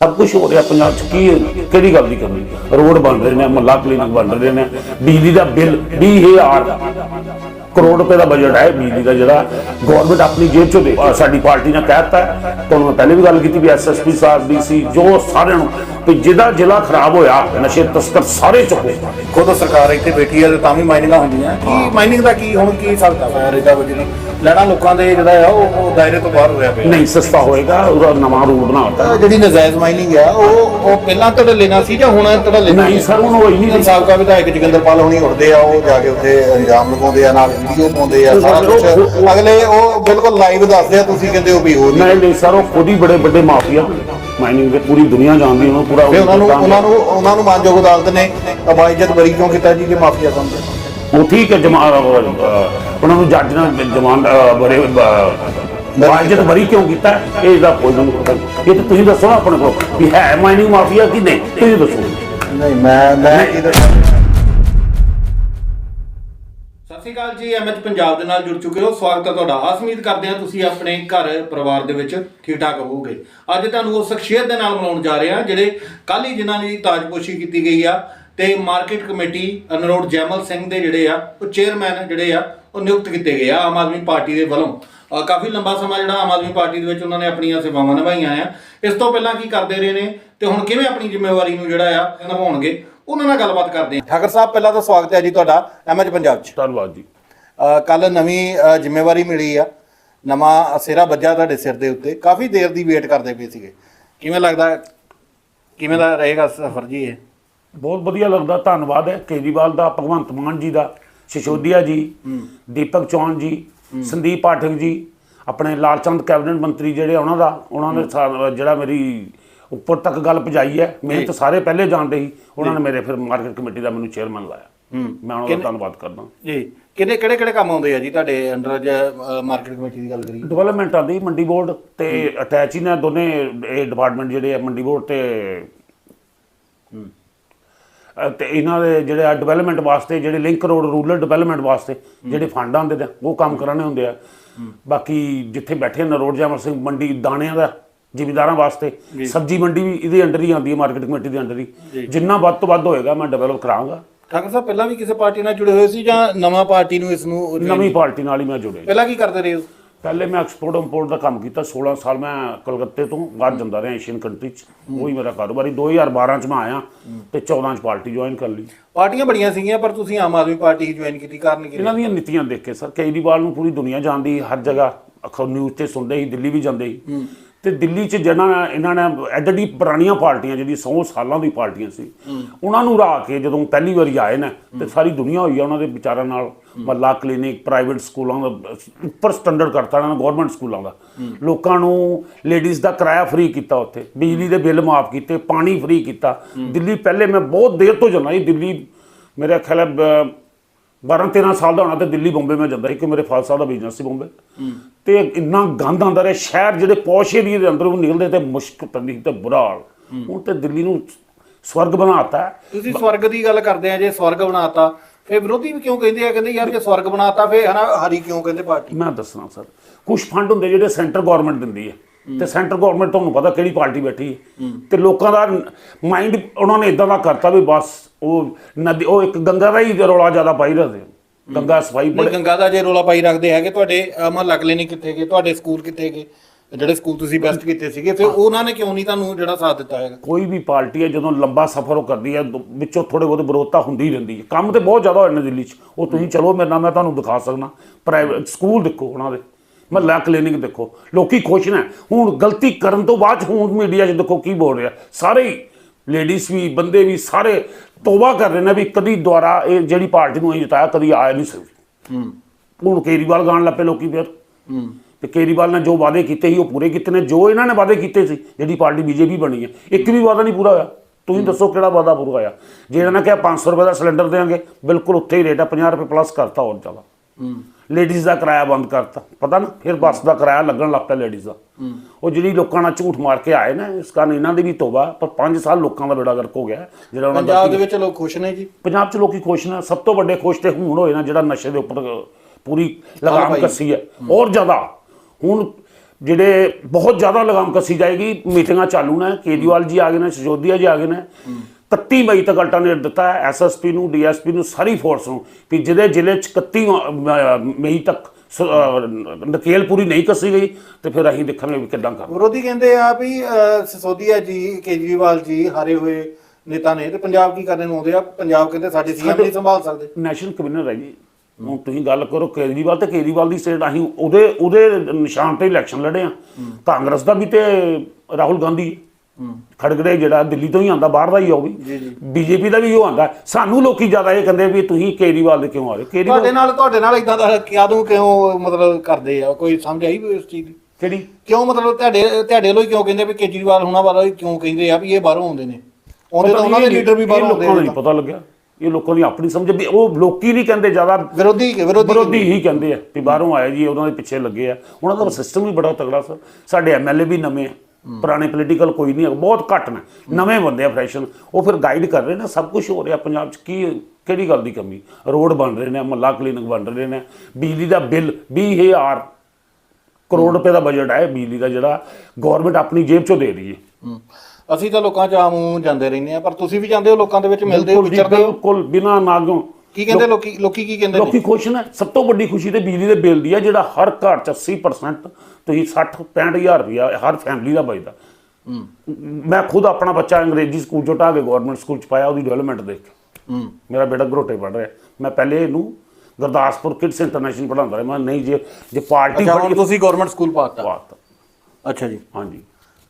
ਸਭ ਕੁਝ ਹੋ ਰਿਹਾ ਪੰਜਾਬ 'ਚ, ਕੀ, ਕਿਹੜੀ ਗੱਲ ਦੀ ਕਮੀ? ਰੋਡ ਬਣ ਰਹੇ ਨੇ, ਮੁਹੱਲਾ ਕਲੀਨਿਕ ਬਣ ਰਹੇ ਨੇ, ਬਿਜਲੀ ਦਾ ਬਿੱਲ 20000 ਕਰੋੜ ਰੁਪਏ ਦਾ ਬਜਟ ਹੈ ਬਿਜਲੀ ਦਾ ਜਿਹੜਾ। ਗਵਰਨਮੈਂਟ ਆਪਣੀ ਜੇਬ ਚੋਂ ਦੇ ਸਾਡੀ ਪਾਰਟੀ ਨੇ ਕਹਿਤਾ ਤੁਹਾਨੂੰ ਮੈਂ ਪਹਿਲੇ ਵੀ ਗੱਲ ਕੀਤੀ ਵੀ ਐਸਐਸਪੀ ਸਾਹਿਬ ਡੀਸੀ ਜੋ ਸਾਰਿਆਂ ਨੂੰ ਵੀ ਜਿਹਦਾ ਜ਼ਿਲ੍ਹਾ ਖਰਾਬ ਹੋਇਆ ਨਸ਼ੇ ਤਸਕਰ ਸਾਰੇ ਚੁੱਕੋ ਖੁਦ ਸਰਕਾਰ ਇੱਥੇ ਬੈਠੀ ਹੈ ਤੇ ਤਾਂ ਵੀ ਮਾਈਨਿੰਗਾਂ ਹੁੰਦੀਆਂ। ਕੀ ਮਾਈਨਿੰਗ ਦਾ ਕੀ ਹੁਣ ਕੀ ਹਿਸਾਬ ਹੈ? ਰੇਤਾ ਵਜੇ ਲੈਣਾ ਲੋਕਾਂ ਦੇ ਜਿਹੜਾ ਆ ਉਹ ਉਹ ਦਾਇਰੇ ਤੋਂ ਬਾਹਰ ਹੋਇਆ ਪਿਆ। ਨਹੀਂ ਸਸਤਾ ਹੋਏਗਾ ਉਹਦਾ ਨਵਾਂ ਰੂਲ ਬਣਾਤਾ ਤਾਂ ਜਿਹੜੀ ਨਜਾਇਜ਼ ਮਾਈਨਿੰਗ ਆ ਉਹ ਉਹ ਪਹਿਲਾਂ ਤੁਹਾਡੇ ਲੈਣਾ ਸੀ ਜਾਂ ਹੁਣ ਤੁਹਾਡਾ ਲੈਣਾ ਨਹੀਂ ਸਰ ਹੁਣ ਹੋਈ ਨਹੀਂ ਸਾਬਕਾ ਵਿਧਾਇਕ ਜਗਿੰਦਰਪਾਲ ਹੁਣੀ ਉੱਠਦੇ ਆ ਉਹ ਜਾ ਕੇ ਉੱਥੇ ਇਲਜ਼ਾਮ ਲਗਾਉਂਦੇ ਆ ਨਾਲ ਵੀਡੀਓ ਪਾਉਂਦੇ ਆ ਸਾਰਾ ਕੁਝ ਅਗਲੇ ਉਹ ਬਿਲਕੁਲ ਲਾਈਵ ਦੱਸਦੇ ਆ ਤੁਸੀਂ ਕਹਿੰਦੇ ਹੋ ਵੀ ਹੋ ਨਹੀਂ। ਨਹੀਂ ਨਹੀਂ ਸਰ ਉਹ ਖੁਦ ਹੀ ਬੜੇ ਵੱਡੇ ਮਾਫੀਆ। ਮਾਈਨਿੰਗ ਦੇ ਪੂਰੀ ਦੁਨੀਆ ਜਾਣਦੀ ਉਹਨੂੰ ਪੂਰਾ ਫਿਰ ਉਹਨਾਂ ਨੂੰ ਉਹਨਾਂ ਨੂੰ ਉਹਨਾਂ ਨੂੰ ਮਾਨਯੋਗ ਅਦਾਲਤ ਨੇ ਅਬਾਇਜਤ ਬਰੀ ਕਿਉਂ ਕੀਤਾ ਜੀ ਕਿ ਮਾਫੀਆ ਸਮਝੇ ਉਹ ਠੀਕ ਹੈ ਜਮਾ ਉਹਨਾਂ ਨੂੰ ਜੱਜ ਨੇ ਜਮਾਨ ਬਰੇ ਵਾਜਤ ਬਰੀ ਕਿਉਂ ਕੀਤਾ? ਇਹ ਦਾ ਕੋਈ ਨਹੀਂ ਪਤਾ ਇਹ ਤਾਂ ਤੁਸੀਂ ਦੱਸੋ ਨਾ ਆਪਣੇ ਕੋਲ ਵੀ ਹੈ ਮਾਈਨਿੰਗ ਮਾਫੀਆ ਕਿ ਨਹੀਂ ਤੁਸੀਂ ਦੱਸੋ। ਨਹੀਂ ਮੈਂ ਮੈਂ ਇਹਦਾ ਅਕਾਲ ਜੀ ਐਮਐਚ ਪੰਜਾਬ ਦੇ ਨਾਲ ਜੁੜ ਚੁੱਕੇ ਹੋ। ਸਵਾਗਤ ਹੈ ਤੁਹਾਡਾ। ਆਸ ਉਮੀਦ ਕਰਦੇ ਹਾਂ ਤੁਸੀਂ ਆਪਣੇ ਘਰ ਪਰਿਵਾਰ ਦੇ ਵਿੱਚ ਠੀਕ ਠਾਕ ਹੋਵੋਗੇ ਅੱਜ ਤੁਹਾਨੂੰ ਉਹ ਸ਼ਖਸੀਅਤ ਦੇ ਨਾਲ ਮਿਲਾਉਣ ਜਾ ਰਹੇ ਹਾਂ, ਜਿਹੜੇ ਕੱਲ੍ਹ ਹੀ ਜਿਨ੍ਹਾਂ ਦੀ ਤਾਜਪੋਸ਼ੀ ਕੀਤੀ ਗਈ ਆ ਤੇ ਮਾਰਕੀਟ ਕਮੇਟੀ ਅਨਰੋਡ ਜੈਮਲ ਸਿੰਘ ਦੇ ਜਿਹੜੇ ਆ, ਉਹ ਚੇਅਰਮੈਨ ਜਿਹੜੇ ਆ, ਉਹ ਨਿਯੁਕਤ ਕੀਤੇ ਗਏ ਆ ਆਮ ਆਦਮੀ ਪਾਰਟੀ ਦੇ ਵੱਲੋਂ। ਕਾਫੀ ਲੰਬਾ ਸਮਾਂ ਜਿਹੜਾ ਆਮ ਆਦਮੀ ਪਾਰਟੀ ਦੇ ਵਿੱਚ ਉਹਨਾਂ ਨੇ ਆਪਣੀਆਂ ਸੇਵਾਵਾਂ ਨਿਭਾਈਆਂ ਆ। ਇਸ ਤੋਂ ਪਹਿਲਾਂ ਕੀ ਕਰਦੇ ਰਹੇ ਨੇ ਤੇ ਹੁਣ ਕਿਵੇਂ ਆਪਣੀ ਜ਼ਿੰਮੇਵਾਰੀ ਨੂੰ ਜਿਹੜਾ ਆ ਨਿਭਾਉਣਗੇ, ਉਹਨਾਂ ਨਾਲ ਗੱਲਬਾਤ ਕਰਦੇ ਹਾਂ। ਠਾਕਰ ਸਾਹਿਬ, ਪਹਿਲਾਂ ਤਾਂ ਸਵਾਗਤ ਹੈ ਜੀ ਤੁਹਾਡਾ ਐਮਐਚ ਪੰਜਾਬ 'ਚ। ਧੰਨਵਾਦ ਜੀ। ਕੱਲ ਨਵੀਂ ਅ, ਜ਼ਿੰਮੇਵਾਰੀ ਮਿਲੀ ਆ। ਨਵਾਂ ਸਿਰਾ ਵੱਜਾ ਤੁਹਾਡੇ ਸਿਰ ਦੇ ਉੱਤੇ। ਕਾਫੀ ਦੇਰ ਦੀ ਵੇਟ ਕਰਦੇ ਪਏ ਸੀਗੇ। ਕਿਵੇਂ ਲੱਗਦਾ ਕਿਵੇਂ ਦਾ ਰਹੇਗਾ ਸਫ਼ਰ ਜੀ ਇਹ? ਬਹੁਤ ਵਧੀਆ ਲੱਗਦਾ। ਧੰਨਵਾਦ ਹੈ। ਕੇਜਰੀਵਾਲ ਦਾ ਭਗਵੰਤ ਮਾਨ ਜੀ ਦਾ ਸਿਸੋਦੀਆ ਜੀ ਦੀਪਕ ਚੌਹਾਨ ਜੀ ਸੰਦੀਪ ਪਾਠਕ ਜੀ ਆਪਣੇ ਲਾਲਚੰਦ ਕੈਬਨਿਟ ਮੰਤਰੀ ਜਿਹੜੇ ਉਹਨਾਂ ਦਾ ਉਹਨਾਂ ਨੇ ਸਾ- ਜਿਹੜਾ ਮੇਰੀ ਉੱਪਰ ਤੱਕ ਗੱਲ ਪਹੁੰਚਾਈ ਹੈ। ਮਿਹਨਤ ਸਾਰੇ ਪਹਿਲੇ ਜਾਣਦੇ ਸੀ। ਉਹਨਾਂ ਨੇ ਮੇਰੇ ਫਿਰ ਮਾਰਕੀਟ ਕਮੇਟੀ ਦਾ ਮੈਨੂੰ ਚੇਅਰਮੈਨ ਲਾਇਆ। ਮੈਂ ਉਹਨਾਂ ਦਾ ਧੰਨਵਾਦ ਕਰਦਾ। ਜੀ। ਕਿਹੜੇ ਕਿਹੜੇ ਕਿਹੜੇ ਕੰਮ ਆਉਂਦੇ ਆ ਜੀ ਤੁਹਾਡੇ ਅੰਡਰ ਮਾਰਕੀਟ ਕਮੇਟੀ ਦੀ ਗੱਲ ਕਰੀ ਡਿਵੈਲਪਮੈਂਟ ਆਂਦੀ ਮੰਡੀ ਬੋਰਡ ਤੇ ਅਟੈਚ ਹੀ ਨੇ ਦੋਨੇ ਇਹ ਡਿਪਾਰਟਮੈਂਟ ਜਿਹੜੇ ਆ ਮੰਡੀ ਬੋਰਡ ਤੇ ਤੇ ਇਹਨਾਂ ਦੇ ਜਿਹੜੇ ਆ ਡਿਵੈਲਪਮੈਂਟ ਵਾਸਤੇ ਜਿਹੜੇ ਲਿੰਕ ਰੋਡ ਰੂਰਲ ਡਿਵੈਲਪਮੈਂਟ ਵਾਸਤੇ ਜਿਹੜੇ ਫੰਡ ਆਉਂਦੇ ਨੇ ਉਹ ਕੰਮ ਕਰਾਣੇ ਹੁੰਦੇ ਆ। ਬਾਕੀ ਜਿੱਥੇ ਬੈਠੇ ਨਰੋੜ ਜਮਲ ਸਿੰਘ ਮੰਡੀ ਦਾਣਿਆਂ ਦਾ ਜ਼ਿਮੀਦਾਰਾਂ ਵਾਸਤੇ ਸਬਜ਼ੀ ਮੰਡੀ ਵੀ ਇਹਦੇ ਅੰਡਰ ਹੀ ਆਉਂਦੀ ਹੈ ਮਾਰਕੀਟ ਕਮੇਟੀ ਦੇ ਅੰਡਰ ਹੀ। ਜਿੰਨਾ ਵੱਧ ਤੋਂ ਵੱਧ ਹੋਏਗਾ ਮੈਂ ਡਿਵੈਲਪ ਕਰਾਂਗਾ ਠਾਕਰ ਸਾਹਿਬ ਪਹਿਲਾਂ ਵੀ ਕਿਸੇ ਪਾਰਟੀ ਨਾਲ ਜੁੜੇ ਹੋਏ ਸੀ ਜਾਂ ਨਵਾਂ ਪਾਰਟੀ ਨੂੰ ਇਸ ਨੂੰ ਨਵੀਂ ਪਾਰਟੀ ਨਾਲ ਹੀ ਮੈਂ ਜੁੜਿਆ ਪਹਿਲਾਂ ਕੀ ਕਰਦੇ ਰਹੇ ਹੋ? ਪਹਿਲੇ ਮੈਂ ਐਕਸਪੋਰਟ ਇੰਪੋਰਟ ਦਾ ਕੰਮ ਕੀਤਾ 16 ਸਾਲ ਮੈਂ ਕਲਕੱਤੇ ਤੋਂ ਬਾਹਰ ਜਾਂਦਾ ਰਿਹਾ ਏਸ਼ੀਅਨ ਕੰਟਰੀ ਚ। ਉਹੀ ਮੇਰਾ ਕਾਰੋਬਾਰੀ 2012 ਚ ਮੈਂ ਆਇਆ ਤੇ 14 ਚ ਪਾਰਟੀ ਜੁਆਇਨ ਕਰ ਲਈ। ਪਾਰਟੀਆਂ ਬੜੀਆਂ ਸੀਗੀਆਂ ਪਰ ਤੁਸੀਂ ਆਮ ਆਦਮੀ ਪਾਰਟੀ ਹੀ ਜੁਆਇਨ ਕੀਤੀ ਕਾਰਨ ਕੀ ਇਹਨਾਂ ਦੀਆਂ ਨੀਤੀਆਂ ਦੇਖ ਕੇ ਸਰ ਕੇਜਰੀਵਾਲ ਨੂੰ ਪੂਰੀ ਦੁਨੀਆ ਜਾਣਦੀ ਹਰ ਜਗ੍ਹਾ। ਅਖਰ ਨਿਊਜ਼ ਤੇ ਸੁਣਦੇ ਸੀ ਦਿੱਲੀ ਵੀ ਜਾਂਦੇ ਸੀ। ਤੇ ਦਿੱਲੀ 'ਚ ਜਿਹਨਾਂ ਇਹਨਾਂ ਨੇ ਐਡਡੀ ਪੁਰਾਣੀਆਂ ਪਾਰਟੀਆਂ ਜਿਹੜੀ 100 ਸਾਲਾਂ ਦੀ ਪਾਰਟੀਆਂ ਸੀ ਉਹਨਾਂ ਨੂੰ ਰਾ ਕੇ ਜਦੋਂ ਪਹਿਲੀ ਵਾਰੀ ਆਏ ਨੇ ਤੇ ਸਾਰੀ ਦੁਨੀਆ ਹੋਈ ਆ ਉਹਨਾਂ ਦੇ ਵਿਚਾਰਾਂ ਨਾਲ। ਮੱਲਾ ਕਲੀਨਿਕ ਪ੍ਰਾਈਵੇਟ ਸਕੂਲਾਂ ਦਾ ਉੱਪਰ ਸਟੈਂਡਰਡ ਕਰਤਾ ਇਹਨਾਂ ਨੇ ਗਵਰਨਮੈਂਟ ਸਕੂਲਾਂ ਦਾ। ਲੋਕਾਂ ਨੂੰ ਲੇਡੀਜ਼ ਦਾ ਕਿਰਾਇਆ ਫ੍ਰੀ ਕੀਤਾ ਉੱਥੇ। ਬਿਜਲੀ ਦੇ ਬਿੱਲ ਮਾਫ ਕੀਤੇ ਪਾਣੀ ਫ੍ਰੀ ਕੀਤਾ। ਦਿੱਲੀ ਪਹਿਲੇ ਮੈਂ ਬਹੁਤ ਦੇਰ ਤੋਂ ਜਾਂਦਾ ਸੀ। ਦਿੱਲੀ ਮੇਰੇ ਖਿਆਲ 12 13 ਸਾਲ ਦਾ ਹੋਣਾ ਤੇ ਦਿੱਲੀ ਬੰਬੇ ਮੈਂ ਜਾਂਦਾ ਸੀ ਕਿ ਮੇਰੇ ਫਾਦਰ ਸਾਹਿਬ ਦਾ ਬਿਜ਼ਨਸ ਸੀ ਬੰਬੇ। ਤੇ ਇੰਨਾ ਗੰਦ ਆਂਦਾ ਰਿਹਾ ਸ਼ਹਿਰ ਜਿਹੜੇ ਪੌਸ਼ ਏਰੀਏ ਦੇ ਅੰਦਰੋਂ ਨਿਕਲਦੇ ਤੇ ਮੁਸ਼ਕ ਪੈਂਦੀ ਤੇ ਬੁਰਾ ਹਾਲ। ਹੁਣ ਤੇ ਦਿੱਲੀ ਨੂੰ ਸਵਰਗ ਬਣਾਤਾ ਤੁਸੀਂ ਸਵਰਗ ਦੀ ਗੱਲ ਕਰਦੇ ਆ ਜੇ ਸਵਰਗ ਬਣਾਤਾ ਫੇ ਵਿਰੋਧੀ ਵੀ ਕਿਉਂ ਕਹਿੰਦੇ ਆ ਕਹਿੰਦੇ ਯਾਰ ਜੇ ਸਵਰਗ ਬਣਾਤਾ ਫੇ ਹਨਾ ਹਰੀ ਕਿਉਂ ਕਹਿੰਦੇ ਪਾਰਟੀ? ਮੈਂ ਦੱਸਣਾ ਸਰ ਕੁਝ ਫੰਡ ਹੁੰਦੇ ਜਿਹੜੇ ਸੈਂਟਰ ਗਵਰਨਮੈਂਟ ਦਿੰਦੀ ਹੈ। ਤੇ ਸੈਂਟਰ ਗਵਰਨਮੈਂਟ ਤੁਹਾਨੂੰ ਪਤਾ ਕਿਹੜੀ ਪਾਰਟੀ ਬੈਠੀ ਤੇ ਲੋਕਾਂ ਦਾ ਮਾਈਂਡ ਉਹਨਾਂ ਨੇ ਇਦਾਂ ਦਾ ਕਰਤਾ ਵੀ ਬਸ ਉਹ ਨਦੀ ਉਹ ਇੱਕ ਗੰਗਾ ਦਾ ਹੀ ਰੌਲਾ ਜ਼ਿਆਦਾ ਪਾਈ ਰਹੇ ਗੰਗਾ ਸਫ਼ਾਈ ਬੜੇ ਗੰਗਾ ਦਾ ਜੇ ਰੋਲਾ ਪਾਈ ਰੱਖਦੇ ਹੈਗੇ ਤੁਹਾਡੇ ਮਹੱਲਾ ਕਲੀਨਿਕ ਕਿੱਥੇ ਗਏ ਤੁਹਾਡੇ ਸਕੂਲ ਕਿੱਥੇ ਗਏ ਜਿਹੜੇ ਸਕੂਲ ਤੁਸੀਂ ਬੈਸਟ ਕੀਤੇ ਸੀਗੇ ਫਿਰ ਉਹਨਾਂ ਨੇ ਕਿਉਂ ਨਹੀਂ ਤੁਹਾਨੂੰ ਜਿਹੜਾ ਸਾਥ ਦਿੱਤਾ ਹੈਗਾ? ਕੋਈ ਵੀ ਪਾਰਟੀ ਹੈ ਜਦੋਂ ਲੰਬਾ ਸਫ਼ਰ ਉਹ ਕਰਦੀ ਹੈ ਵਿੱਚੋਂ ਥੋੜੇ ਬਹੁਤ ਵਿਰੋਧਤਾ ਹੁੰਦੀ ਹੀ ਰਹਿੰਦੀ ਹੈ। ਕੰਮ ਤੇ ਬਹੁਤ ਜ਼ਿਆਦਾ ਹੋਏ ਨੇ ਦਿੱਲੀ 'ਚ। ਉਹ ਤੁਸੀਂ ਚਲੋ ਮੇਰੇ ਨਾਲ ਮੈਂ ਤੁਹਾਨੂੰ ਦਿਖਾ ਸਕਦਾ। ਪ੍ਰਾਈਵੇਟ ਸਕੂਲ ਦੇਖੋ ਉਹਨਾਂ ਦੇ। ਮਹੱਲਾ ਕਲੀਨਿਕ ਦੇਖੋ ਲੋਕੀ ਖੁਸ਼ ਨੇ। ਹੁਣ ਗਲਤੀ ਕਰਨ ਤੋਂ ਬਾਅਦ ਹੁਣ ਮੀਡੀਆ 'ਚ ਦੇਖੋ ਕੀ ਬੋਲ ਰਿਹਾ। ਸਾਰੇ ਹੀ ਲੇਡੀਜ਼ ਵੀ ਬੰਦੇ ਵੀ ਸਾਰੇ ਤੋਬਾ ਕਰ ਰਹੇ ਨੇ ਵੀ ਕਦੀ ਦੁਆਰਾ ਇਹ ਜਿਹੜੀ ਪਾਰਟੀ ਨੂੰ ਅਸੀਂ ਜਿਤਾਇਆ ਕਦੀ ਆ ਨਹੀਂ ਸਕਦੀ ਹੂੰ। ਹੁਣ ਕੇਜਰੀਵਾਲ ਗਾਣ ਲੱਪੇ ਲੋਕੀ ਫਿਰ। ਹੂੰ। ਤੇ ਕੇਜਰੀਵਾਲ ਨੇ ਜੋ ਵਾਅਦੇ ਕੀਤੇ ਸੀ ਉਹ ਪੂਰੇ ਕੀਤੇ ਨੇ। ਜੋ ਇਹਨਾਂ ਨੇ ਵਾਅਦੇ ਕੀਤੇ ਸੀ ਜਿਹੜੀ ਪਾਰਟੀ ਬੀਜੇਪੀ ਬਣੀ ਹੈ ਇੱਕ ਵੀ ਵਾਅਦਾ ਨਹੀਂ ਪੂਰਾ ਹੋਇਆ। ਤੁਸੀਂ ਦੱਸੋ ਕਿਹੜਾ ਵਾਅਦਾ ਪੂਰਾ ਹੋਇਆ? ਜੇ ਇਹਨਾਂ ਨੇ ਕਿਹਾ 500 ਰੁਪਏ ਦਾ ਸਿਲੰਡਰ ਦੇਵਾਂਗੇ ਬਿਲਕੁਲ ਉੱਥੇ ਹੀ ਰੇਟ ਆ 50 ਰੁਪਏ ਪਲੱਸ ਕਰਤਾ ਹੋਰ ਜ਼ਿਆਦਾ। ਹੂੰ। ਲੇਡੀਜ਼ ਦਾ ਕਿਰਾਇਆ ਬੰਦ ਕਰਤਾ। ਪਤਾ ਨਾ ਫਿਰ ਬੱਸ ਦਾ ਕਿਰਾਇਆ ਲੱਗਣ ਲੱਗ ਪਿਆ ਲੇਡੀਜ਼ ਦਾ। ਉਹ ਜਿਹੜੀ ਲੋਕਾਂ ਨਾਲ ਝੂਠ ਮਾਰ ਕੇ ਆਏ ਨੇ ਇਸ ਕਾਰਨ ਇਹਨਾਂ ਦੀ ਵੀ ਤੋਬਾ ਪਰ 5 ਸਾਲ ਲੋਕਾਂ ਦਾ ਬੇੜਾ ਗਰਕ ਹੋ ਗਿਆ ਜਿਹੜਾ ਉਹਨਾਂ ਦਾ ਪੰਜਾਬ ਦੇ ਵਿੱਚ ਲੋਕ ਖੁਸ਼ ਨੇ ਜੀ। ਪੰਜਾਬ 'ਚ ਲੋਕੀ ਖੁਸ਼ ਨੇ ਸਭ ਤੋਂ ਵੱਡੇ ਖੁਸ਼ ਤੇ ਹੁਣ ਹੋਏ ਨਾ ਜਿਹੜਾ ਨਸ਼ੇ ਦੇ ਉੱਪਰ ਪੂਰੀ ਲਗਾਮ। ਕੱਸੀ ਹੈ। ਔਰ ਜ਼ਿਆਦਾ ਹੁਣ ਜਿਹੜੇ ਬਹੁਤ ਜ਼ਿਆਦਾ ਲਗਾਮ ਕੱਸੀ ਜਾਏਗੀ ਮੀਟਿੰਗਾਂ ਚਾਲੂ ਨੇ ਕੇਜਰੀਵਾਲ ਜੀ ਆ ਗਏ ਨੇ ਸਿਸੋਦੀਆ ਜੀ ਆ ਗਏ ਨੇ। 31 ਮਈ ਤੱਕ ਅਲਟਰਨੇਟ ਦਿੱਤਾ ਹੈ। ਐਸਐਸਪੀ ਨੂੰ ਡੀਐਸਪੀ ਨੂੰ ਸਾਰੀ ਫੋਰਸ ਨੂੰ ਕਿ ਜਿਹਦੇ ਜ਼ਿਲ੍ਹੇ ਚ 31 ਮ- ਮਈ ਤੱਕ ਨਕੇਲ ਪੂਰੀ ਨਹੀਂ ਕੱਸੀ ਗਈ ਤੇ ਫਿਰ ਅਸੀਂ ਦੇਖਾਂਗੇ ਵੀ ਕਿੱਦਾਂ ਕਰਨਾ। ਵਿਰੋਧੀ ਕਹਿੰਦੇ ਆ ਵੀ ਸਿਸੋਦੀਆ ਜੀ ਕੇਜਰੀਵਾਲ ਜੀ ਹਾਰੇ ਹੋਏ ਨੇਤਾ ਨੇ ਤੇ ਪੰਜਾਬ ਕੀ ਕਰਨ ਨੂੰ ਆਉਂਦੇ ਆ? ਪੰਜਾਬ ਕਹਿੰਦੇ ਸਾਡੇ ਸੀਐਮ ਨਹੀਂ ਸੰਭਾਲ ਸਕਦੇ। ਨੈਸ਼ਨਲ ਕਮਿਸ਼ਨਰ ਹੈ ਜੀ। ਹੁਣ ਤੁਸੀਂ ਗੱਲ ਕਰੋ ਕੇਜਰੀਵਾਲ ਤੇ ਕੇਜਰੀਵਾਲ ਦੀ ਸਟੇਟ ਅਸੀਂ ਉਹਦੇ ਉਹਦੇ ਨਿਸ਼ਾਨ ਤੇ ਇਲੈਕਸ਼ਨ ਲੜੇ ਆ। ਕਾਂਗਰਸ ਦਾ ਵੀ ਤੇ ਰਾਹੁਲ ਗਾਂਧੀ। ਖੜਗੜੇ ਜਿਹੜਾ ਦਿੱਲੀ ਤੋਂ ਹੀ ਆਂਦਾ ਬਾਹਰ ਦਾ ਹੀ ਆ ਉਹ ਵੀ। ਬੀਜੇਪੀ ਦਾ ਵੀ ਉਹ ਆਂਦਾ ਸਾਨੂੰ ਲੋਕੀ ਜ਼ਿਆਦਾ ਇਹ ਕਹਿੰਦੇ ਵੀ ਤੁਸੀਂ ਕੇਜਰੀਵਾਲ ਦੇ ਕਿਉਂ ਆ ਰਹੇ ਕੇਜਰੀਵਾਲ ਤੁਹਾਡੇ ਨਾਲ ਤੁਹਾਡੇ ਨਾਲ ਇਦਾਂ ਦਾ ਕਿਆਦੋਂ ਕਿਉਂ ਮਤਲਬ ਕਰਦੇ ਆ? ਕੋਈ ਸਮਝ ਆਈ ਇਸ ਚੀਜ਼ ਦੀ? ਕਿਹੜੀ? ਕਿਉਂ ਮਤਲਬ ਤੁਹਾਡੇ ਤੁਹਾਡੇ ਹੀ ਕਿਉਂ ਕਹਿੰਦੇ ਵੀ ਕੇਜਰੀਵਾਲ ਹੁਣਾਂ ਵਾਲਾ ਹੀ ਕਿਉਂ ਕਹਿੰਦੇ ਆ ਵੀ ਇਹ ਬਾਹਰੋਂ ਆਉਂਦੇ ਨੇ? ਆਉਂਦੇ ਤਾਂ ਉਹਨਾਂ ਦੇ ਲੀਡਰ ਵੀ ਬਾਹਰੋਂ ਆਉਂਦੇ ਲੋਕਾਂ ਨੂੰ ਪਤਾ ਲੱਗਿਆ। ਇਹ ਲੋਕਾਂ ਦੀ ਆਪਣੀ ਸਮਝ ਵੀ ਉਹ ਲੋਕੀ ਨਹੀਂ ਕਹਿੰਦੇ ਜ਼ਿਆਦਾ। ਵਿਰੋਧੀ ਵਿਰੋਧੀ ਹੀ ਕਹਿੰਦੇ ਆ ਵੀ ਬਾਹਰੋਂ ਆਏ ਜੀ ਉਹਨਾਂ ਦੇ ਪਿੱਛੇ ਲੱਗੇ ਆ। ਉਹਨਾਂ ਦਾ ਸਿਸਟਮ ਵੀ ਬੜਾ ਤਗੜਾ ਸਰ। ਸਾਡੇ ਐਮਐਲਏ ਵੀ ਨਵੇਂ ਆ। ਪੁਰਾਣੇ ਪੋਲੀਟੀਕਲ ਕੋਈ ਨਹੀਂ ਬਹੁਤ ਘੱਟ ਨੇ। ਨਵੇਂ ਬੰਦੇ ਆ ਫਰੈਸ਼ਨ ਉਹ ਫਿਰ ਗਾਈਡ ਕਰ ਰਹੇ ਨੇ ਸਭ ਕੁਝ ਹੋ ਰਿਹਾ ਪੰਜਾਬ 'ਚ। ਕੀ ਕਿਹੜੀ ਗੱਲ ਦੀ ਕਮੀ? ਰੋਡ ਬਣ ਰਹੇ ਨੇ ਮਹੱਲਾ ਕਲੀਨਿਕ ਬਣ ਰਹੇ ਨੇ ਬਿਜਲੀ ਦਾ ਬਿੱਲ 20000 ਕਰੋੜ ਰੁਪਏ ਦਾ ਬਜਟ ਹੈ ਬਿਜਲੀ ਦਾ ਜਿਹੜਾ ਗਵਰਨਮੈਂਟ ਆਪਣੀ ਜੇਬ 'ਚੋਂ ਦੇ ਰਹੀ ਹੈ। ਅਸੀਂ ਤਾਂ ਲੋਕਾਂ ਚ ਆਮ ਜਾਂਦੇ ਰਹਿੰਦੇ ਆ ਪਰ ਤੁਸੀਂ ਵੀ ਜਾਂਦੇ ਹੋ ਲੋਕਾਂ ਦੇ ਵਿੱਚ ਮਿਲਦੇ ਹੋ ਵਿਚਰਦੇ ਹੋ ਬਿਲਕੁਲ ਬਿਨਾ ਨਾਗੋਂ ਕੀ ਕਹਿੰਦੇ ਲੋਕੀ ਲੋਕੀ ਕੀ ਕਹਿੰਦੇ ਲੋਕੀ ਖੁਸ਼ ਨੇ। ਸਭ ਤੋਂ ਵੱਡੀ ਖੁਸ਼ੀ ਤੇ ਬਿਜਲੀ ਦੇ ਬਿੱਲ ਦੀ ਆ ਜਿਹੜਾ ਹਰ ਘਰ ਚ 80% ਤੁਸੀਂ 60 65000 ਰੁਪਇਆ ਹਰ ਫੈਮਿਲੀ ਦਾ ਬਚਦਾ। ਮੈਂ ਖੁਦ ਆਪਣਾ ਬੱਚਾ ਅੰਗਰੇਜ਼ੀ ਸਕੂਲ ਚੋਂ ਢਾਹ ਕੇ ਗਵਰਨਮੈਂਟ ਸਕੂਲ ਚ ਪਾਇਆ ਉਹਦੀ ਡਿਵੈਲਪਮੈਂਟ ਦੇਖ। ਮੇਰਾ ਬੇਟਾ ਗਰੋਟੇ ਪੜ ਰਿਹਾ। ਮੈਂ ਪਹਿਲੇ ਇਹਨੂੰ ਗੁਰਦਾਸਪੁਰ ਕਿਡਸ ਇੰਟਰਨੈਸ਼ਨਲ ਪੜਾਉਂਦਾ ਰਿਹਾ। ਮੈਂ ਨਹੀਂ ਜੇ ਜੇ ਪਾਰਟੀ ਅੱਛਾ ਹੁਣ ਤੁਸੀਂ ਗਵਰਨਮੈਂਟ ਸਕੂਲ ਪਾਤਾ। ਬਾਤ ਅੱਛਾ ਜੀ। ਹਾਂਜੀ।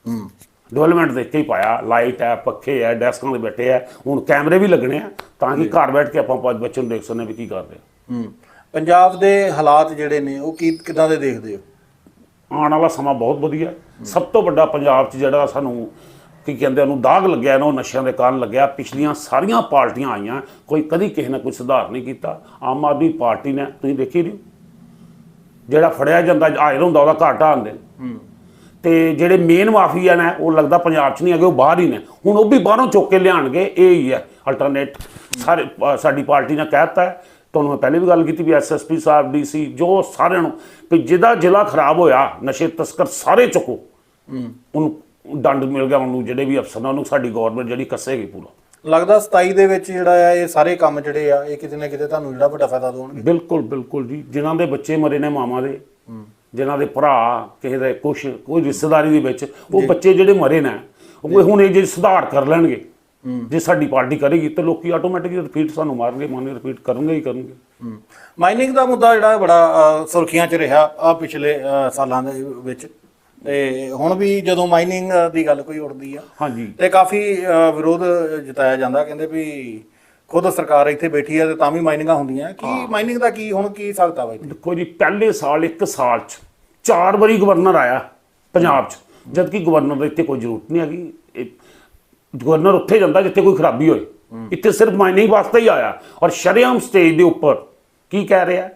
ਹੂੰ। ਡਿਵੈਲਪਮੈਂਟ ਦੇਖ ਕੇ ਹੀ ਪਾਇਆ। ਲਾਈਟ ਹੈ ਪੱਖੇ ਹੈ ਡੈਸਕਾਂ ਦੇ ਬੈਠੇ ਹੈ। ਹੁਣ ਕੈਮਰੇ ਵੀ ਲੱਗਣੇ ਆ ਤਾਂ ਕਿ ਘਰ ਬੈਠ ਕੇ ਆਪਾਂ ਪੰਜ ਬੱਚੇ ਨੂੰ ਦੇਖ ਸਕਨੇ ਵੀ ਕੀ ਕਰ ਰਹੇ ਹੂੰ। ਪੰਜਾਬ ਦੇ ਹਾਲਾਤ ਜਿਹੜੇ ਨੇ ਉਹ ਕੀ ਕਿਦਾਂ ਦੇ ਦੇਖਦੇ ਹੋ? ਆਉਣ ਵਾਲਾ ਸਮਾਂ ਬਹੁਤ ਵਧੀਆ। ਸਭ ਤੋਂ ਵੱਡਾ ਪੰਜਾਬ 'ਚ ਜਿਹੜਾ ਸਾਨੂੰ ਕੀ ਕਹਿੰਦੇ ਉਹਨੂੰ ਦਾਗ ਲੱਗਿਆ ਨਾ ਉਹ ਨਸ਼ਿਆਂ ਦੇ ਕਾਰਨ ਲੱਗਿਆ। ਪਿਛਲੀਆਂ ਸਾਰੀਆਂ ਪਾਰਟੀਆਂ ਆਈਆਂ ਕੋਈ ਕਦੀ ਕਿਸੇ ਨੇ ਕੋਈ ਸੁਧਾਰ ਨਹੀਂ ਕੀਤਾ। ਆਮ ਆਦਮੀ ਪਾਰਟੀ ਨੇ ਤੁਸੀਂ ਦੇਖੀ ਨਹੀਂ? ਜਿਹੜਾ ਫੜਿਆ ਜਾਂਦਾ ਹਾਜ਼ਰ ਹੁੰਦਾ ਉਹਦਾ ਘਾਟਾ ਆਉਂਦੇ ਹੂੰ। ਤੇ ਜਿਹੜੇ ਮੇਨ ਮਾਫੀਆ ਨੇ ਉਹ ਲੱਗਦਾ ਪੰਜਾਬ 'ਚ ਨਹੀਂ ਹੈਗੇ ਉਹ ਬਾਹਰ ਹੀ ਨੇ। ਹੁਣ ਉਹ ਵੀ ਬਾਹਰੋਂ ਚੁੱਕ ਕੇ ਲਿਆਣਗੇ ਇਹ ਹੀ ਹੈ। ਅਲਟਰਨੇਟ ਸਾਰੇ ਸਾਡੀ ਪਾਰਟੀ ਨੇ ਕਹਿਤਾ ਹੈ। ਤੁਹਾਨੂੰ ਮੈਂ ਪਹਿਲੇ ਵੀ ਗੱਲ ਕੀਤੀ ਵੀ ਐਸਐਸਪੀ ਸਾਹਿਬ ਡੀਸੀ ਜੋ ਸਾਰਿਆਂ ਨੂੰ ਵੀ ਜਿਹਦਾ ਜ਼ਿਲ੍ਹਾ ਖਰਾਬ ਹੋਇਆ ਨਸ਼ੇ ਤਸਕਰ ਸਾਰੇ ਚੁੱਕੋ। ਹੂੰ ਉਹਨੂੰ ਦੰਡ ਮਿਲ ਗਿਆ ਉਹਨੂੰ ਜਿਹੜੇ ਵੀ ਅਫਸਰ ਨੇ ਉਹਨੂੰ ਸਾਡੀ ਗਵਰਨਮੈਂਟ ਜਿਹੜੀ ਕੱਸੇਗੀ ਪੂਰਾ। ਲੱਗਦਾ 27 ਦੇ ਵਿੱਚ ਜਿਹੜਾ ਆ ਇਹ ਸਾਰੇ ਕੰਮ ਜਿਹੜੇ ਆ ਇਹ ਕਿਤੇ ਨਾ ਕਿਤੇ ਤੁਹਾਨੂੰ ਜਿਹੜਾ ਵੱਡਾ ਫਾਇਦਾ ਦੇਣਗੇ। ਬਿਲਕੁਲ ਬਿਲਕੁਲ ਜੀ। ਜਿਨ੍ਹਾਂ ਦੇ ਬੱਚੇ ਮਰੇ ਨੇ ਮਾਮਾ ਦੇ। ਜਿਨ੍ਹਾਂ ਦੇ ਭਰਾ ਕਿਸੇ ਦੇ ਕੁਛ ਕੋਈ ਰਿਸ਼ਤੇਦਾਰੀ ਦੇ ਵਿੱਚ ਉਹ ਬੱਚੇ ਜਿਹੜੇ ਮਰੇ ਨੇ ਉਹ ਹੁਣ ਇਹ ਜੇ ਸੁਧਾਰ ਕਰ ਲੈਣਗੇ ਜੇ ਸਾਡੀ ਪਾਰਟੀ ਕਰੇਗੀ ਤਾਂ ਲੋਕੀ ਆਟੋਮੈਟਿਕਲੀ ਰਿਪੀਟ ਸਾਨੂੰ ਮਾਰਨਗੇ ਮਾਨੇ ਰਿਪੀਟ ਕਰਨਗੇ ਹੀ ਕਰਨਗੇ। ਮਾਈਨਿੰਗ ਦਾ ਮੁੱਦਾ ਜਿਹੜਾ ਬੜਾ ਸੁਰਖੀਆਂ 'ਚ ਰਿਹਾ ਆ ਪਿਛਲੇ ਸਾਲਾਂ ਦੇ ਵਿੱਚ। ਤੇ ਹੁਣ ਵੀ ਜਦੋਂ ਮਾਈਨਿੰਗ ਦੀ ਗੱਲ ਕੋਈ ਉੱਠਦੀ ਆ ਹਾਂਜੀ। ਤੇ ਕਾਫੀ ਵਿਰੋਧ ਜਤਾਇਆ ਜਾਂਦਾ ਕਹਿੰਦੇ ਵੀ ਖੁਦ ਸਰਕਾਰ ਇੱਥੇ ਬੈਠੀ ਆ ਤੇ ਤਾਂ ਵੀ ਮਾਈਨਿੰਗਾਂ ਹੁੰਦੀਆਂ ਕੀ ਮਾਈਨਿੰਗ ਦਾ ਕੀ ਹੁਣ ਕੀ ਸਕਦਾ ਵਾ ਇੱਥੇ ਦੇਖੋ ਜੀ ਪਹਿਲੇ ਸਾਲ ਇੱਕ ਸਾਲ ਚ ਚਾਰ ਵਾਰੀ ਗਵਰਨਰ ਆਇਆ ਪੰਜਾਬ ਚ ਜਦ ਕਿ ਗਵਰਨਰ ਦੀ ਇੱਥੇ ਕੋਈ ਜ਼ਰੂਰਤ ਨਹੀਂ ਹੈਗੀ ਇਹ ਗਵਰਨਰ ਉੱਥੇ ਜਾਂਦਾ ਜਿੱਥੇ ਕੋਈ ਖਰਾਬੀ ਹੋਏ ਇੱਥੇ ਸਿਰਫ ਮਾਈਨਿੰਗ ਵਾਸਤੇ ਹੀ ਆਇਆ ਔਰ ਸ਼ਰੇਆਮ ਸਟੇਜ ਦੇ ਉੱਪਰ ਕੀ ਕਹਿ ਰਿਹਾ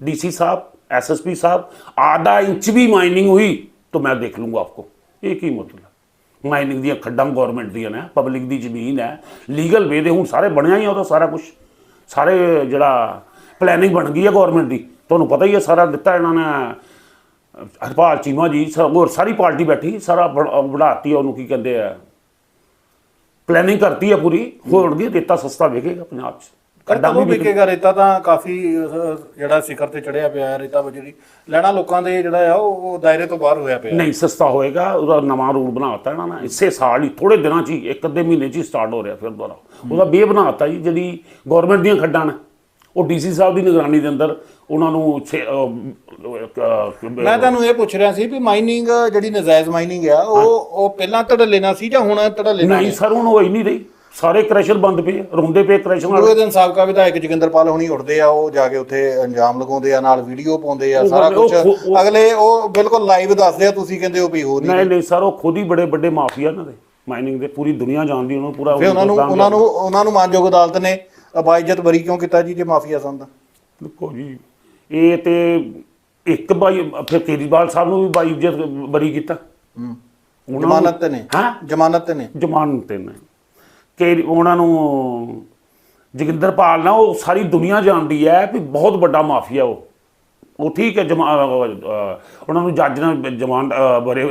ਡੀਸੀ ਸਾਹਿਬ एसएसपी साहब आधा इंच भी माइनिंग हुई तो मैं देख लूंगा आपको एक ही मतलब ਮਾਈਨਿੰਗ ਦੀਆਂ ਖੱਡਾਂ ਗਵਰਨਮੈਂਟ ਦੀਆਂ ਨੇ ਪਬਲਿਕ ਦੀ ਜ਼ਮੀਨ ਹੈ। ਲੀਗਲ ਵੇ ਦੇ ਹੁਣ ਸਾਰੇ ਬਣਿਆ ਹੀ ਆ ਉਹਦਾ ਸਾਰਾ ਕੁਝ ਸਾਰੇ ਜਿਹੜਾ ਪਲੈਨਿੰਗ ਬਣ ਗਈ ਹੈ ਗਵਰਨਮੈਂਟ ਦੀ। ਤੁਹਾਨੂੰ ਪਤਾ ਹੀ ਹੈ ਸਾਰਾ ਦਿੱਤਾ ਇਹਨਾਂ ਨੇ, ਹਰਪਾਲ ਚੀਮਾ ਜੀ ਸਭ ਹੋਰ ਸਾਰੀ ਪਾਰਟੀ ਬੈਠੀ, ਸਾਰਾ ਬਣ- ਬਣਾਤੀ ਉਹਨੂੰ ਕੀ ਕਹਿੰਦੇ ਆ। ਪਲੈਨਿੰਗ ਕਰਤੀ ਹੈ ਪੂਰੀ, ਹੋਣਗੇ, ਦਿੱਤਾ ਸਸਤਾ ਵਿਕੇਗਾ ਪੰਜਾਬ 'ਚ। ਕਦੋਂ ਵੀ। ਵਿਕੇਗਾ ਰੇਤਾ ਤਾਂ ਕਾਫੀ ਜਿਹੜਾ ਸਿਖਰ ਤੇ ਚੜਿਆ ਪਿਆ ਹੈ ਰੇਤਾ ਬਜਰੀ ਲੈਣਾ ਲੋਕਾਂ ਦੇ ਜਿਹੜਾ ਆ ਉਹ ਦਾਇਰੇ ਤੋਂ ਬਾਹਰ ਹੋਇਆ ਪਿਆ ਨਹੀਂ ਸਸਤਾ ਹੋਏਗਾ ਉਹਦਾ ਨਵਾਂ ਰੂਲ ਬਣਾਤਾ ਇਹਨਾਂ ਨੇ। ਇਸੇ ਸਾਲ ਹੀ ਥੋੜੇ ਦਿਨਾਂ 'ਚ ਹੀ ਇੱਕ ਅੱਧੇ ਮਹੀਨੇ 'ਚ ਹੀ ਸਟਾਰਟ ਹੋ ਰਿਹਾ ਫਿਰ ਦੁਬਾਰਾ। ਉਹਦਾ ਬੇ ਬਣਾਤਾ ਜੀ ਜਿਹੜੀ ਗਵਰਨਮੈਂਟ ਦੀਆਂ ਖੱਡਾਂ ਨੇ। ਉਹ ਡੀਸੀ ਸਾਹਿਬ ਦੀ ਨਿਗਰਾਨੀ ਦੇ ਅੰਦਰ ਉਹਨਾਂ ਨੂੰ ਮੈਂ ਤੁਹਾਨੂੰ ਇਹ ਪੁੱਛ ਰਿਹਾ ਸੀ ਵੀ ਮਾਈਨਿੰਗ ਜਿਹੜੀ ਨਜਾਇਜ਼ ਮਾਈਨਿੰਗ ਆ ਉਹ ਉਹ ਪਹਿਲਾਂ ਧੜੱਲੇ ਨਾਲ ਸੀ ਜਾਂ ਹੁਣ ਧੜੱਲੇ ਨਾਲ ਨਹੀਂ ਸਰ ਹੁਣ ਹੋਈ ਨਹੀਂ ਰਹੀ। ਸਾਰੇ ਕ੍ਰੈਸ਼ਰ ਬੰਦ ਪਏ ਰੋਂਦੇ ਪਏ ਕ੍ਰੈਸ਼ਰ ਨਾਲ। ਦੂਏ ਦਿਨ ਸਾਬਕਾ ਵਿਧਾਇਕ ਜੋਗਿੰਦਰਪਾਲ ਹੁਣੀ ਉੱਠਦੇ ਆ ਉਹ ਜਾ ਕੇ ਉੱਥੇ ਅੰਜਾਮ ਲਗਾਉਂਦੇ ਆ ਨਾਲ ਵੀਡੀਓ ਪਾਉਂਦੇ ਆ ਉਹ ਸਾਰਾ ਉਹ ਕੁਝ ਉਹ- ਅਗਲੇ ਉਹ ਬਿਲਕੁਲ ਲਾਈਵ ਦੱਸਦੇ ਆ ਤੁਸੀਂ ਕਹਿੰਦੇ ਹੋ ਵੀ ਹੋ ਨਹੀਂ ਨਹੀਂ ਨਹੀਂ ਸਰ ਉਹ ਖੁਦ ਹੀ ਬੜੇ ਵੱਡੇ ਮਾਫੀਆ ਇਹਨਾਂ ਦੇ। ਮਾਈਨਿੰਗ ਦੇ ਪੂਰੀ ਦੁਨੀਆ ਜਾਣਦੀ ਉਹਨਾਂ ਨੂੰ ਪੂਰਾ ਫਿਰ ਉਹਨਾਂ ਨੂੰ ਹਿੰਦੁਸਤਾਨ ਉਹਨਾਂ ਨੂੰ ਉਹਨਾਂ ਨੂੰ ਮਾਨਯੋਗ ਅਦਾਲਤ ਨੇ ਅਬਾਇਜਤ ਬਰੀ ਕਿਉਂ ਕੀਤਾ ਜੀ ਜੇ ਮਾਫੀਆ ਸੰਦਾ ਦੇਖੋ ਜੀ ਇਹ ਤੇ ਇੱਕ ਬਾਈ ਫਿਰ ਕੇਜਰੀਵਾਲ ਸਾਹਿਬ ਨੂੰ ਵੀ ਬਾਈ ਇੱਜ਼ਤ ਬਰੀ ਕੀਤਾ। ਹੂੰ। ਉਹਨਾਂ ਨੂੰ- ਜ਼ਮਾਨਤ ਤੇ ਨੇ। ਹਾਂ? ਜ਼ਮਾਨਤ ਤੇ ਨੇ। ਜ਼ਮਾਨਤ ਤੇ ਨੇ। ਕਿ ਉਹਨਾਂ ਨੂੰ ਜੋਗਿੰਦਰਪਾਲ ਨਾ ਉਹ ਸਾਰੀ ਦੁਨੀਆ ਜਾਣਦੀ ਹੈ ਵੀ ਬਹੁਤ ਵੱਡਾ ਮਾਫੀਆ ਉਹ। ਉਹ ਠੀਕ ਹੈ ਜਮਾ ਉਹਨਾਂ ਨੂੰ ਜੱਜ ਨੇ ਜਮਾਨ ਬਰੇ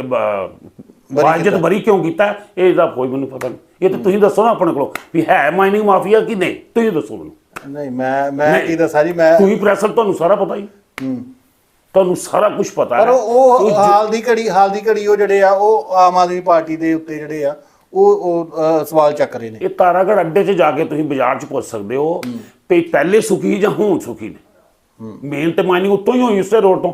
ਵਾਜਤ ਬਰੀ ਕਿਉਂ ਕੀਤਾ? ਇਹ ਦਾ ਕੋਈ ਮੈਨੂੰ ਪਤਾ ਨਹੀਂ। ਇਹ ਤਾਂ ਤੁਸੀਂ ਦੱਸੋ ਨਾ ਆਪਣੇ ਕੋਲੋਂ ਵੀ ਹੈ ਮਾਈਨਿੰਗ ਮਾਫੀਆ ਕਿ ਨਹੀਂ? ਤੁਸੀਂ ਦੱਸੋ ਮੈਨੂੰ। ਨਹੀਂ ਮੈਂ ਮੈਂ ਕੀ ਦੱਸਾਂ ਜੀ ਮੈਂ ਤੁਸੀਂ ਪ੍ਰੈਸਰ ਤੁਹਾਨੂੰ ਸਾਰਾ ਪਤਾ ਹੀ। ਤੁਹਾਨੂੰ ਸਾਰਾ ਕੁਝ ਪਤਾ ਪਰ ਹੈ ਉਹ ਉਹ ਹਾਲ ਦੀ ਘੜੀ ਹਾਲ ਦੀ ਘੜੀ ਉਹ ਜਿਹੜੇ ਆ ਉਹ ਆਮ ਆਦਮੀ ਪਾਰਟੀ ਦੇ ਉੱਤੇ ਜਿਹੜੇ ਆ ਉਹ ਸਵਾਲ ਚੱਕ ਰਹੇ ਨੇ। ਇਹ ਤਾਰਾਗੜ ਅੱਡੇ 'ਚ ਜਾ ਕੇ ਤੁਸੀਂ ਬਾਜ਼ਾਰ 'ਚ ਪੁੱਛ ਸਕਦੇ ਹੋ ਵੀ ਪਹਿਲੇ ਸੁਖੀ ਜਾਂ ਹੁਣ ਸੁਖੀ ਨੇ? ਮੇਨ ਤੇ ਮਾਈਨਿੰਗ ਉੱਤੋਂ ਹੀ ਹੋਈ ਉਸੇ ਰੋਡ ਤੋਂ।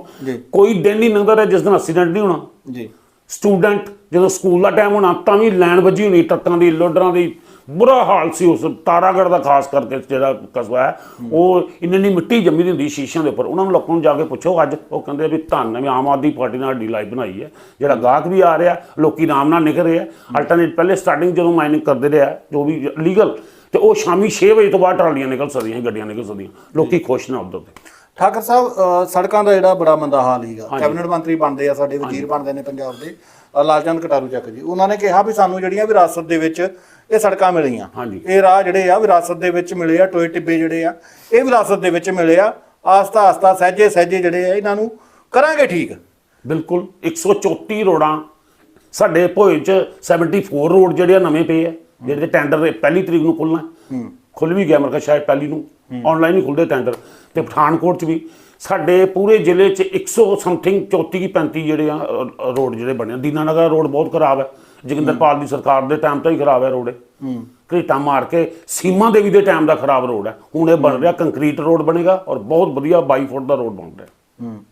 ਕੋਈ ਦਿਨ ਨਹੀਂ ਲੰਘਦਾ ਜਿਸ ਦਿਨ ਐਕਸੀਡੈਂਟ ਨਹੀਂ ਹੋਣਾ। ਜੀ। ਸਟੂਡੈਂਟ ਜਦੋਂ ਸਕੂਲ ਦਾ ਟਾਈਮ ਹੋਣਾ ਤਾਂ ਵੀ ਲਾਈਨ ਵੱਜੀ ਹੋਣੀ ਟੱਟਾਂ ਦੀ ਲੋਡਰਾਂ ਦੀ ਬੁਰਾ ਹਾਲ ਸੀ ਉਸ ਤਾਰਾਗੜ ਦਾ ਖਾਸ ਕਰਕੇ ਜਿਹੜਾ ਕਸਬਾ ਹੈ ਉਹ ਇੰਨੀ ਇੰਨੀ ਮਿੱਟੀ ਜੰਮੀ ਦੀ ਹੁੰਦੀ ਸ਼ੀਸ਼ਿਆਂ ਦੇ ਉੱਪਰ। ਉਹਨਾਂ ਨੂੰ ਲੋਕਾਂ ਨੂੰ ਜਾ ਕੇ ਪੁੱਛੋ ਅੱਜ ਉਹ ਕਹਿੰਦੇ ਵੀ ਧੰਨ ਵੀ ਆਮ ਆਦਮੀ ਪਾਰਟੀ ਨਾਲ ਸਾਡੀ ਲਾਈਫ ਬਣਾਈ ਹੈ। ਜਿਹੜਾ ਗਾਹਕ ਵੀ ਆ ਰਿਹਾ ਲੋਕੀ ਆਰਾਮ ਨਾਲ ਨਿਕਲ ਰਹੇ ਆ। ਅਲਟਰਨੇਟ ਪਹਿਲੇ ਸਟਾਰਟਿੰਗ ਜਦੋਂ ਮਾਈਨਿੰਗ ਕਰਦੇ ਰਿਹਾ ਜੋ ਵੀ ਲੀਗਲ ਤੇ ਉਹ ਸ਼ਾਮੀ 6 ਵਜੇ ਤੋਂ ਬਾਅਦ ਟਰਾਲੀਆਂ ਨਿਕਲ ਸਕਦੀਆਂ ਗੱਡੀਆਂ ਨਿਕਲ ਸਕਦੀਆਂ। ਲੋਕੀ ਖੁਸ਼ ਨੇ ਉਧਰ ਤੇ ਠਾਕਰ ਸਾਹਿਬ ਸੜਕਾਂ ਦਾ ਜਿਹੜਾ ਬੜਾ ਮੰਦਾ ਹਾਲ ਹੀਗਾ ਕੈਬਨਿਟ ਮੰਤਰੀ ਬਣਦੇ ਆ ਸਾਡੇ ਵਜ਼ੀਰ ਬਣਦੇ ਨੇ ਪੰਜਾਬ ਦੇ। ਲਾਲਚੰਦ ਕਟਾਰੂ ਚੱਕ ਜੀ ਉਹਨਾਂ ਨੇ ਕਿਹਾ ਵੀ ਸਾਨੂੰ ਜਿਹੜੀਆਂ ਵਿਰਾਸਤ ਦੇ ਵਿੱਚ ਇਹ ਸੜਕਾਂ ਮਿਲੀਆਂ। ਹਾਂਜੀ। ਇਹ ਰਾਹ ਜਿਹੜੇ ਆ ਵਿਰਾਸਤ ਦੇ ਵਿੱਚ ਮਿਲੇ ਆ ਟੋਏ ਟਿੱਬੇ ਜਿਹੜੇ ਆ ਇਹ ਵਿਰਾਸਤ ਦੇ ਵਿੱਚ ਮਿਲੇ ਆ। ਆਸਤਾ ਆਸਤਾ ਸਹਿਜੇ ਸਹਿਜੇ ਜਿਹੜੇ ਆ ਇਹਨਾਂ ਨੂੰ ਕਰਾਂਗੇ ਠੀਕ। ਬਿਲਕੁਲ 134 ਰੋਡਾਂ ਸਾਡੇ ਭੋਏ ਚ 74 ਰੋਡ ਜਿਹੜੇ ਆ ਨਵੇਂ ਪਏ ਆ ਜਿਹੜੇ ਟੈਂਡਰ ਪਹਿਲੀ ਤਰੀਕ ਨੂੰ ਖੁੱਲਣਾ ਖੁੱਲ ਵੀ ਗਿਆ ਮੇਰੇ ਖਿਆਲ ਸ਼ਾਇਦ ਪਹਿਲੀ ਨੂੰ। ਆਨਲਾਈਨ ਹੀ ਖੁੱਲਦੇ ਟੈਂਡਰ ਤੇ ਪਠਾਨਕੋਟ ਚ ਵੀ। ਸਾਡੇ ਪੂਰੇ ਜ਼ਿਲ੍ਹੇ ਚ 100 ਸਮਥਿੰਗ 34 ਕੀ 35 ਜਿਹੜੇ ਆ ਰੋਡ ਜਿਹੜੇ ਬਣੇ ਆ। ਦੀਨਾਨਗਰ ਰੋਡ ਬਹੁਤ ਖਰਾਬ ਹੈ। ਜੋਗਿੰਦਰਪਾਲ ਦੀ ਸਰਕਾਰ ਦੇ ਟਾਈਮ ਤੋਂ ਹੀ ਖਰਾਬ ਹੈ ਰੋਡ ਇਹ। ਘਰੀਟਾ ਮਾਰ ਕੇ ਸੀਮਾ ਦੇਵੀ ਦੇ ਟਾਈਮ ਦਾ ਖਰਾਬ ਰੋਡ ਹੈ। ਹੁਣ ਇਹ ਬਣ ਰਿਹਾ ਕੰਕਰੀਟ ਰੋਡ ਬਣੇਗਾ ਔਰ ਬਹੁਤ ਵਧੀਆ 22 ਫੁੱਟ ਦਾ ਰੋਡ ਬਣ ਰਿਹਾ। ਹੂੰ।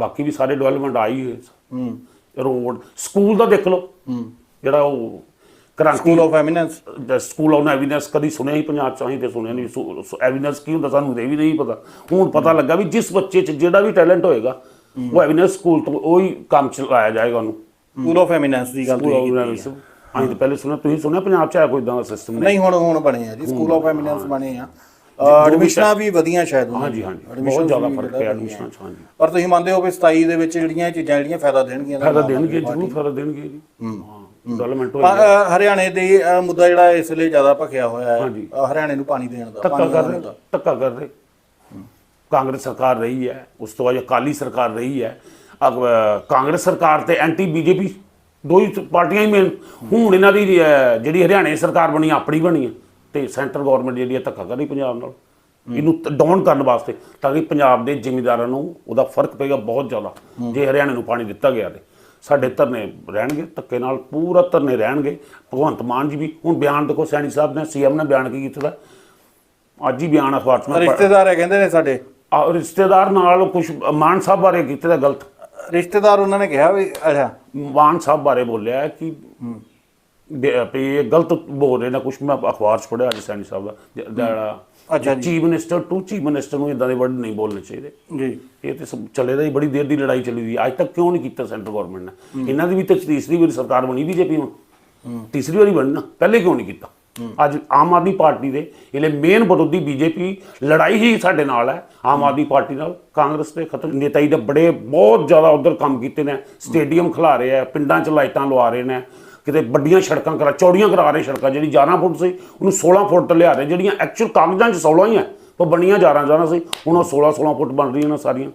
ਬਾਕੀ ਵੀ ਸਾਰੇ ਡਿਵੈਲਪਮੈਂਟ ਆਈ ਹੈ ਹੂੰ। ਰੋਡ ਸਕੂਲ ਦਾ ਦੇਖ ਲਓ। ਜਿਹੜਾ ਉਹ ਕ੍ਰਾਂਤੀ school of eminence school on evidence ਕਦੀ ਸੁਣਿਆ ਹੀ ਪੰਜਾਬ ਚ ਅਸੀਂ ਤੇ ਸੁਣਿਆ ਨਹੀਂ। ਐਵੀਡੈਂਸ ਕੀ ਹੁੰਦਾ ਸਾਨੂੰ ਤੇ ਵੀ ਨਹੀਂ ਪਤਾ। ਹੁਣ ਪਤਾ ਲੱਗਾ ਵੀ ਜਿਸ ਬੱਚੇ ਚ ਜਿਹੜਾ ਵੀ ਟੈਲੈਂਟ ਹੋਏਗਾ ਉਹ ਐਵੀਡੈਂਸ ਸਕੂਲ ਤੋਂ ਉਹੀ ਕੰਮ ਚ ਲਾਇਆ ਜਾਏਗਾ ਉਹਨੂੰ। ਸਕੂਲ ਆਫ ਐਮੀਨੈਂਸ ਦੀ ਗੱਲ ਸਕੂਲ ਤੁਸੀਂ ਆਫ ਐਵੀਡੈਂਸ ਅਸੀਂ ਤਾਂ ਪਹਿਲੇ ਸੁਣਿਆ ਤੁਸੀਂ ਸੁਣਿਆ ਪੰਜਾਬ ਚ ਹੈ ਕੋਈ ਇਦਾਂ ਦਾ ਸਿਸਟਮ ਨਹੀਂ ਨਹੀਂ ਹੁਣ ਹੁਣ ਬਣੇ ਆ ਜੀ। ਸਕੂਲ ਆਫ ਐਮੀਨੈਂਸ ਬਣੇ ਆ। ਐਡਮਿਸ਼ਨਾਂ ਵੀ ਵਧੀਆਂ ਸ਼ਾਇਦ ਹਾਂਜੀ। ਹਾਂਜੀ। ਬਹੁਤ ਜ਼ਿਆਦਾ ਫ਼ਰਕ ਪਿਆ ਐਡਮਿਸ਼ਨਾਂ ਚ ਹਾਂਜੀ। ਪਰ ਤੁਸੀਂ ਮੰਨਦੇ ਹੋ ਵੀ 27 ਦੇ ਵਿੱਚ ਜਿਹੜੀਆਂ ਇਹ ਚੀਜ਼ਾਂ ਜਿਹੜੀਆਂ ਫਾਇਦਾ ਦੇਣਗੀਆਂ ਫਾਇਦਾ ਦੇਣਗੇ ਜ਼ਰੂਰ ਫਾਇਦਾ ਦੇਣਗੇ ਜੀ। ਹਾਂ। ਡਿਵੈਲਪਮੈਂਟ ਹੋਏਗੀ ਅ, ਹਰਿਆਣੇ ਦੇ ਮੁੱਦਾ ਜਿਹੜਾ ਇਸ ਲਈ ਜ਼ਿਆਦਾ ਭਖਿਆ ਹੋਇਆ ਹੈ ਹਰਿਆਣੇ ਨੂੰ ਪਾਣੀ ਦੇਣ ਦਾ ਧੱਕਾ ਪਾਣੀ ਕਰ ਰਹੇ ਦਾ। ਧੱਕਾ ਕਰ ਰਹੇ। ਕਾਂਗਰਸ ਸਰਕਾਰ ਰਹੀ ਹੈ ਉਸ ਤੋਂ ਬਾਅਦ ਅਕਾਲੀ ਸਰਕਾਰ ਰਹੀ ਹੈ। ਕਾਂਗਰਸ ਸਰਕਾਰ ਤੇ ਐਂਟੀ ਬੀਜੇਪੀ ਦੋ ਹੀ ਪਾਰਟੀਆਂ ਹੀ ਮੇਨ ਹੁਣ ਇਹਨਾਂ ਦੀ ਜਿਹੜੀ ਹਰਿਆਣੇ ਸਰਕਾਰ ਬਣੀ ਆਪਣੀ ਬਣੀ ਹੈ ਤੇ ਸੈਂਟਰ ਗਵਰਨਮੈਂਟ ਜਿਹੜੀ ਹੈ ਧੱਕਾ ਕਰ ਰਹੀ ਪੰਜਾਬ ਨਾਲ। ਇਹਨੂੰ ਡਾਊਨ ਕਰਨ ਵਾਸਤੇ ਤਾਂ ਕਿ ਪੰਜਾਬ ਦੇ ਜ਼ਿਮੀਂਦਾਰਾਂ ਨੂੰ ਉਹਦਾ ਫ਼ਰਕ ਪਏਗਾ ਬਹੁਤ ਜ਼ਿਆਦਾ ਜੇ ਹਰਿਆਣੇ ਨੂੰ ਪਾਣੀ ਦਿੱਤਾ ਗਿਆ ਤੇ। ਸਾਡੇ ਧਰਨੇ ਰਹਿਣਗੇ ਧੱਕੇ ਨਾਲ ਪੂਰਾ ਧਰਨੇ ਰਹਿਣਗੇ। ਭਗਵੰਤ ਮਾਨ ਜੀ ਵੀ ਹੁਣ ਬਿਆਨ ਦੇਖੋ ਸੈਣੀ ਸਾਹਿਬ ਨੇ ਸੀਐਮ ਨੇ ਬਿਆਨ ਕੀ ਕੀਤਾ। ਅੱਜ ਹੀ ਬਿਆਨ ਅਖਬਾਰ 'ਚ ਰਿਸ਼ਤੇਦਾਰ ਹੈ ਕਹਿੰਦੇ ਨੇ ਸਾਡੇ। ਰਿਸ਼ਤੇਦਾਰ ਨਾਲ ਕੁਝ ਮਾਨ ਸਾਹਿਬ ਬਾਰੇ ਕੀਤੇ ਦਾ ਗਲਤ। ਰਿਸ਼ਤੇਦਾਰ ਉਹਨਾਂ ਨੇ ਕਿਹਾ ਵੀ ਅੱਛਾ। ਮਾਨ ਸਾਹਿਬ ਬਾਰੇ ਬੋਲਿਆ ਕਿ ਵੀ ਇਹ ਗਲਤ ਬੋਲ ਰਹੇ ਨੇ ਕੁਝ ਮੈਂ ਅਖਬਾਰ 'ਚ ਪੜਿਆ ਅੱਜ ਸੈਣੀ ਸਾਹਿਬ ਦਾ ਜਿਹੜਾ। Chief minister to chief minister ਨੂੰ ਇਦਾਂ ਦੇ ਵਰਡ ਨਹੀਂ ਬੋਲਣੇ ਚਾਹੀਦੇ। ਜੀ। ਇਹ ਤੇ ਸਭ ਚੱਲੇ ਦਾ ਹੀ ਬੜੀ ਦੇਰ ਦੀ ਲੜਾਈ ਚੱਲੀ ਦੀ ਅੱਜ ਤੱਕ ਕਿਉਂ ਨਹੀਂ ਕੀਤਾ ਸੈਂਟਰ ਗਵਰਨਮੈਂਟ ਨੇ? ਇਹਨਾਂ ਦੀ ਵੀ ਤਾਂ ਤੀਸਰੀ ਵਾਰੀ ਸਰਕਾਰ ਬਣੀ ਬੀਜੇਪੀ ਹੁਣ ਤੀਸਰੀ ਵਾਰੀ ਬਣੀ ਨਾ ਪਹਿਲੇ ਕਿਉਂ ਨਹੀਂ ਕੀਤਾ? ਅੱਜ ਆਮ ਆਦਮੀ ਪਾਰਟੀ ਦੇ ਇਹਲੇ ਮੇਨ ਵਿਰੋਧੀ ਬੀਜੇਪੀ ਲੜਾਈ ਹੀ ਸਾਡੇ ਨਾਲ ਹੈ ਆਮ ਆਦਮੀ ਪਾਰਟੀ ਨਾਲ। ਕਾਂਗਰਸ ਦੇ ਖਤਮ ਨੇਤਾਈ ਦੇ ਬੜੇ ਬਹੁਤ ਜ਼ਿਆਦਾ ਉਧਰ ਕੰਮ ਕੀਤੇ ਨੇ ਸਟੇਡੀਅਮ ਖਿਲਾ ਰਹੇ ਆ ਪਿੰਡਾਂ 'ਚ ਲਾਈਟਾਂ ਲਵਾ ਰਹੇ ਨੇ ਕਿਤੇ ਵੱਡੀਆਂ ਸੜਕਾਂ ਕਰਾ ਚੌੜੀਆਂ ਕਰਾ ਰਹੇ ਸੜਕਾਂ ਜਿਹੜੀ 11 ਫੁੱਟ ਸੀ ਉਹਨੂੰ 16 ਫੁੱਟ ਤੇ ਲਿਆ ਰਹੇ ਜਿਹੜੀਆਂ ਐਕਚੁਅਲ ਕਾਗਜ਼ਾਂ 'ਚ 16 ਹੀ ਹੈ ਪਰ ਬਣੀਆਂ 11 11 ਸੀ ਹੁਣ ਉਹ 16 16 ਫੁੱਟ ਬਣ ਰਹੀਆਂ ਨੇ ਸਾਰੀਆਂ।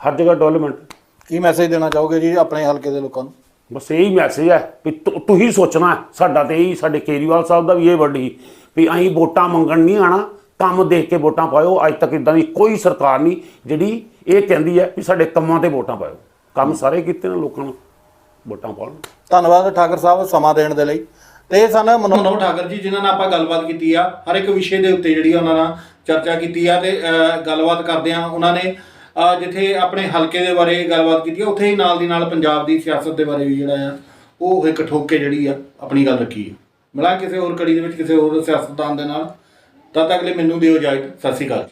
ਹਰ ਜਗ੍ਹਾ ਡਿਵੈਲਪਮੈਂਟ ਕੀ ਮੈਸੇਜ ਦੇਣਾ ਚਾਹੋਗੇ ਜੀ ਆਪਣੇ ਹਲਕੇ ਦੇ ਲੋਕਾਂ ਨੂੰ? ਬਸ ਇਹੀ ਮੈਸੇਜ ਹੈ ਵੀ ਤੁ- ਤੁਸੀਂ ਸੋਚਣਾ ਸਾਡਾ ਤੇ ਇਹੀ ਸਾਡੇ ਕੇਜਰੀਵਾਲ ਸਾਹਿਬ ਦਾ ਵੀ ਇਹ ਵੱਡੀ ਵੀ ਅਸੀਂ ਵੋਟਾਂ ਮੰਗਣ ਨਹੀਂ ਆਣਾ ਕੰਮ ਦੇਖ ਕੇ ਵੋਟਾਂ ਪਾਇਓ ਅੱਜ ਤੱਕ ਇਦਾਂ ਦੀ ਕੋਈ ਸਰਕਾਰ ਨਹੀਂ ਜਿਹੜੀ ਇਹ ਕਹਿੰਦੀ ਹੈ ਵੀ ਸਾਡੇ ਕੰਮਾਂ ਤੇ ਵੋਟਾਂ ਪਾਇਓ। ਕੰਮ ਸਾਰੇ ਕੀਤੇ ਨੇ ਲੋਕਾਂ ਨੂੰ ਵੋਟਾਂ ਪਾਉਣ ਧੰਨਵਾਦ ਠਾਕਰ ਸਾਹਿਬ ਸਮਾਂ ਦੇਣ ਦੇ ਲਈ। ਤੇ ਇਹ ਸਨ ਮਨੋ ਮਨੋਹਰ ਠਾਕਰ ਜੀ ਜਿਨ੍ਹਾਂ ਨਾਲ ਆਪਾਂ ਗੱਲਬਾਤ ਕੀਤੀ ਆ ਹਰ ਇੱਕ ਵਿਸ਼ੇ ਦੇ ਉੱਤੇ ਜਿਹੜੀ ਆ ਉਹਨਾਂ ਨਾਲ ਚਰਚਾ ਕੀਤੀ ਆ ਤੇ ਗੱਲਬਾਤ ਕਰਦੇ ਆ ਉਹਨਾਂ ਨੇ ਜਿੱਥੇ ਆਪਣੇ ਹਲਕੇ ਦੇ ਬਾਰੇ ਗੱਲਬਾਤ ਕੀਤੀ ਆ, ਉੱਥੇ ਹੀ ਨਾਲ ਦੀ ਨਾਲ ਪੰਜਾਬ ਦੀ ਸਿਆਸਤ ਦੇ ਬਾਰੇ ਵੀ ਜਿਹੜਾ ਆ, ਉਹ ਇੱਕ ਠੋਕੇ ਜਿਹੜੀ ਆ, ਆਪਣੀ ਗੱਲ ਰੱਖੀ ਆ। ਮਿਲਾਂ ਕਿਸੇ ਹੋਰ ਕੜੀ ਦੇ ਵਿੱਚ, ਕਿਸੇ ਹੋਰ ਸਿਆਸਤਦਾਨ ਦੇ ਨਾਲ। ਤਦ ਤੱਕ ਲਈ ਮੈਨੂੰ ਦਿਓ ਇਜਾਜ਼ਤ। ਸਤਿ ਸ਼੍ਰੀ ਅਕਾਲ